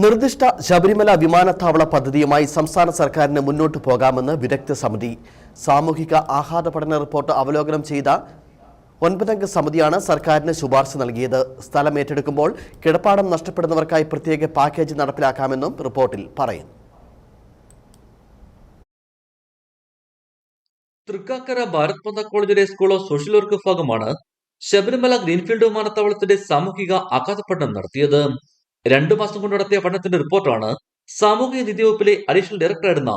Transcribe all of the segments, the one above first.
നിർദ്ദിഷ്ട ശബരിമല വിമാനത്താവള പദ്ധതിയുമായി സംസ്ഥാന സർക്കാരിന് മുന്നോട്ട് പോകാമെന്ന് വിദഗ്ധ സമിതി. സാമൂഹിക ആഹാര പഠന റിപ്പോർട്ട് അവലോകനം ചെയ്ത ഒൻപതംഗ സമിതിയാണ് സർക്കാരിന് ശുപാർശ നൽകിയത്. സ്ഥലം ഏറ്റെടുക്കുമ്പോൾ കിടപ്പാടം നഷ്ടപ്പെടുന്നവർക്കായി പ്രത്യേക പാക്കേജ് നടപ്പിലാക്കാമെന്നും റിപ്പോർട്ടിൽ പറയുന്നു. തൃക്കാക്കര ഭാരത് മാതാ കോളേജിലെ സ്കൂൾ ഓഫ് സോഷ്യൽ വർക്ക് വിഭാഗമാണ് ശബരിമല ഗ്രീൻഫീൽഡ് വിമാനത്താവളത്തിന്റെ സാമൂഹിക ആഘാത പഠനം നടത്തിയത്. രണ്ടു മാസം കൊണ്ട് നടത്തിയ പഠനത്തിന്റെ റിപ്പോർട്ടാണ് സാമൂഹിക നീതി വകുപ്പിലെ അഡീഷണൽ ഡയറക്ടറായിരുന്ന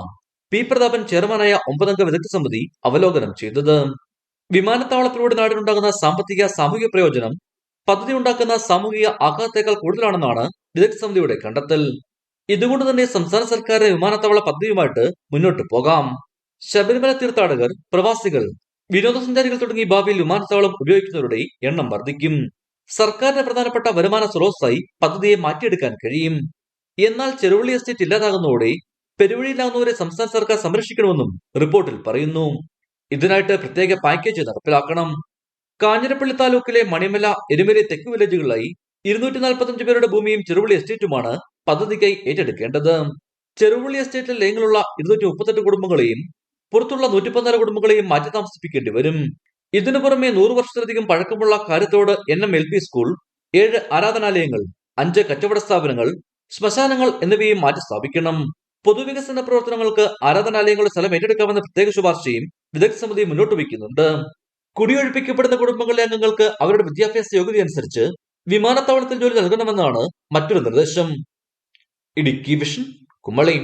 പി പ്രതാപൻ ചെയർമാനായ ഒമ്പതംഗ വിദഗ്ധ സമിതി അവലോകനം ചെയ്തത്. വിമാനത്താവളത്തിലൂടെ നാടിനുണ്ടാകുന്ന സാമ്പത്തിക സാമൂഹിക പ്രയോജനം പദ്ധതി ഉണ്ടാക്കുന്ന സാമൂഹിക ആഘാതത്തേക്കാൾ കൂടുതലാണെന്നാണ് വിദഗ്ധ സമിതിയുടെ കണ്ടെത്തൽ. ഇതുകൊണ്ട് തന്നെ സംസ്ഥാന സർക്കാരിന്റെ വിമാനത്താവള പദ്ധതിയുമായിട്ട് മുന്നോട്ട് പോകാം. ശബരിമല തീർത്ഥാടകർ പ്രവാസികൾ വിനോദസഞ്ചാരികൾ തുടങ്ങി ഭാവിയിൽ വിമാനത്താവളം ഉപയോഗിക്കുന്നവരുടെ എണ്ണം വർദ്ധിക്കും. സർക്കാരിന്റെ പ്രധാനപ്പെട്ട വരുമാന സ്രോതസ്സായി പദ്ധതിയെ മാറ്റിയെടുക്കാൻ കഴിയും. എന്നാൽ ചെറുവള്ളി എസ്റ്റേറ്റ് ഇല്ലാതാകുന്നതോടെ പെരുവഴിയിലാകുന്നവരെ സംസ്ഥാന സർക്കാർ സംരക്ഷിക്കണമെന്നും റിപ്പോർട്ടിൽ പറയുന്നു. ഇതിനായിട്ട് പ്രത്യേക പാക്കേജ് നടപ്പിലാക്കണം. കാഞ്ഞിരപ്പള്ളി താലൂക്കിലെ മണിമല എരുമേലി തെക്ക് വില്ലേജുകളിലായി ഇരുന്നൂറ്റി നാൽപ്പത്തഞ്ച് പേരുടെ ഭൂമിയും ചെറുവള്ളി എസ്റ്റേറ്റുമാണ് പദ്ധതിക്കായി ഏറ്റെടുക്കേണ്ടത്. ചെറുവള്ളി എസ്റ്റേറ്റിൽ ലയങ്ങളുള്ള ഇരുന്നൂറ്റി മുപ്പത്തെട്ട് കുടുംബങ്ങളെയും പുറത്തുള്ള നൂറ്റി പതിനാല് കുടുംബങ്ങളെയും മാറ്റി താമസിപ്പിക്കേണ്ടി വരും. ഇതിനു പുറമെ നൂറ് വർഷത്തിലധികം പഴക്കമുള്ള കാര്യത്തോട് N M L P school ഏഴ് ആരാധനാലയങ്ങൾ അഞ്ച് കച്ചവട സ്ഥാപനങ്ങൾ ശ്മശാനങ്ങൾ എന്നിവയും മാറ്റി സ്ഥാപിക്കണം. പൊതുവികസന പ്രവർത്തനങ്ങൾക്ക് ആരാധനാലയങ്ങളുടെ സ്ഥലം ഏറ്റെടുക്കാമെന്ന പ്രത്യേക ശുപാർശയും വിദഗ്ധ സമിതി മുന്നോട്ട് വയ്ക്കുന്നുണ്ട്. കുടിയൊഴിപ്പിക്കപ്പെടുന്ന കുടുംബങ്ങളിലെ അംഗങ്ങൾക്ക് അവരുടെ വിദ്യാഭ്യാസ യോഗ്യത അനുസരിച്ച് വിമാനത്താവളത്തിൽ ജോലി നൽകണമെന്നാണ് മറ്റൊരു നിർദ്ദേശം. ഇടുക്കി വിഷൻ കുമളി.